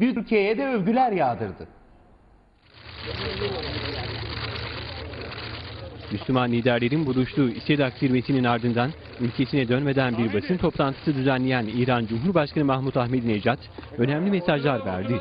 bir Türkiye'ye de övgüler yağdırdı. Müslüman liderlerin buluştuğu İSEDAK zirvesinin ardından ülkesine dönmeden bir basın toplantısı düzenleyen İran Cumhurbaşkanı Mahmut Ahmadinejad önemli mesajlar verdi.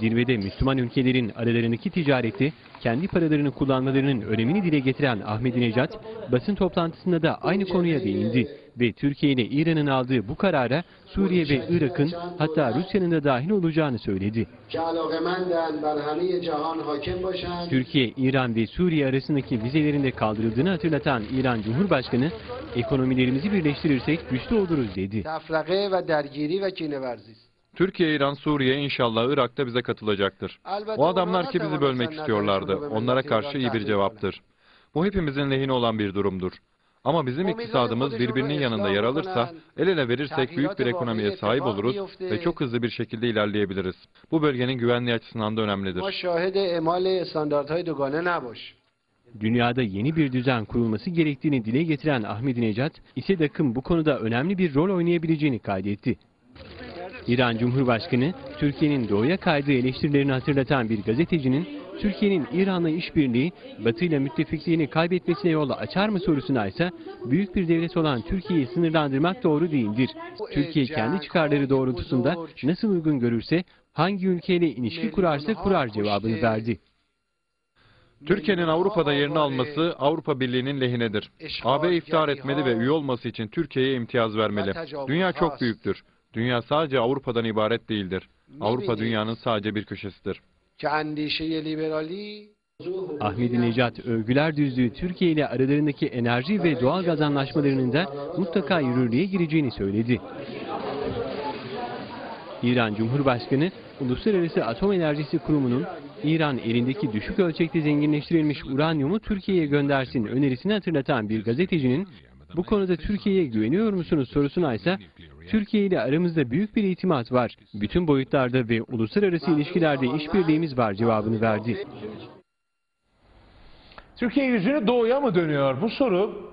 Zirvede Müslüman ülkelerin aralarındaki ticarette kendi paralarını kullanmalarının önemini dile getiren Ahmadinejad, basın toplantısında da aynı konuya değindi ve Türkiye ile İran'ın aldığı bu karara Suriye ve Irak'ın hatta Rusya'nın da dahil olacağını söyledi. Türkiye, İran ve Suriye arasındaki vizelerin de kaldırıldığını hatırlatan İran Cumhurbaşkanı ekonomilerimizi birleştirirsek güçlü oluruz dedi. Türkiye, İran, Suriye inşallah Irak'ta bize katılacaktır. O adamlar ki bizi bölmek istiyorlardı. Onlara karşı iyi bir cevaptır. Bu hepimizin lehine olan bir durumdur. Ama bizim iktisadımız birbirinin yanında yer alırsa, el ele verirsek büyük bir ekonomiye sahip oluruz ve çok hızlı bir şekilde ilerleyebiliriz. Bu bölgenin güvenliği açısından da önemlidir. Dünyada yeni bir düzen kurulması gerektiğini dile getiren Ahmedinejad, İSEDAK'ın bu konuda önemli bir rol oynayabileceğini kaydetti. İran Cumhurbaşkanı, Türkiye'nin doğuya kaydığı eleştirilerini hatırlatan bir gazetecinin Türkiye'nin İran'la işbirliği, Batı ile müttefikliğini kaybetmesine yol açar mı sorusuna ise, büyük bir devlet olan Türkiye'yi sınırlandırmak doğru değildir. Türkiye kendi çıkarları doğrultusunda nasıl uygun görürse, hangi ülkeyle ilişki kurarsa kurar cevabını verdi. Türkiye'nin Avrupa'da yerini alması Avrupa Birliği'nin lehinedir. AB iftihar etmeli ve üye olması için Türkiye'ye imtiyaz vermeli. Dünya çok büyüktür. Dünya sadece Avrupa'dan ibaret değildir. Avrupa dünyanın sadece bir köşesidir. Ahmedi Necat övgüler düzlüğü Türkiye ile aralarındaki enerji ve doğal gaz anlaşmalarının da mutlaka yürürlüğe gireceğini söyledi. İran Cumhurbaşkanı, Uluslararası Atom Enerjisi Kurumu'nun İran elindeki düşük ölçekte zenginleştirilmiş uranyumu Türkiye'ye göndersin önerisini hatırlatan bir gazetecinin bu konuda Türkiye'ye güveniyor musunuz sorusuna ise Türkiye ile aramızda büyük bir itimat var. Bütün boyutlarda ve uluslararası ilişkilerde işbirliğimiz var cevabını verdi. Türkiye yüzünü doğuya mı dönüyor? Bu soru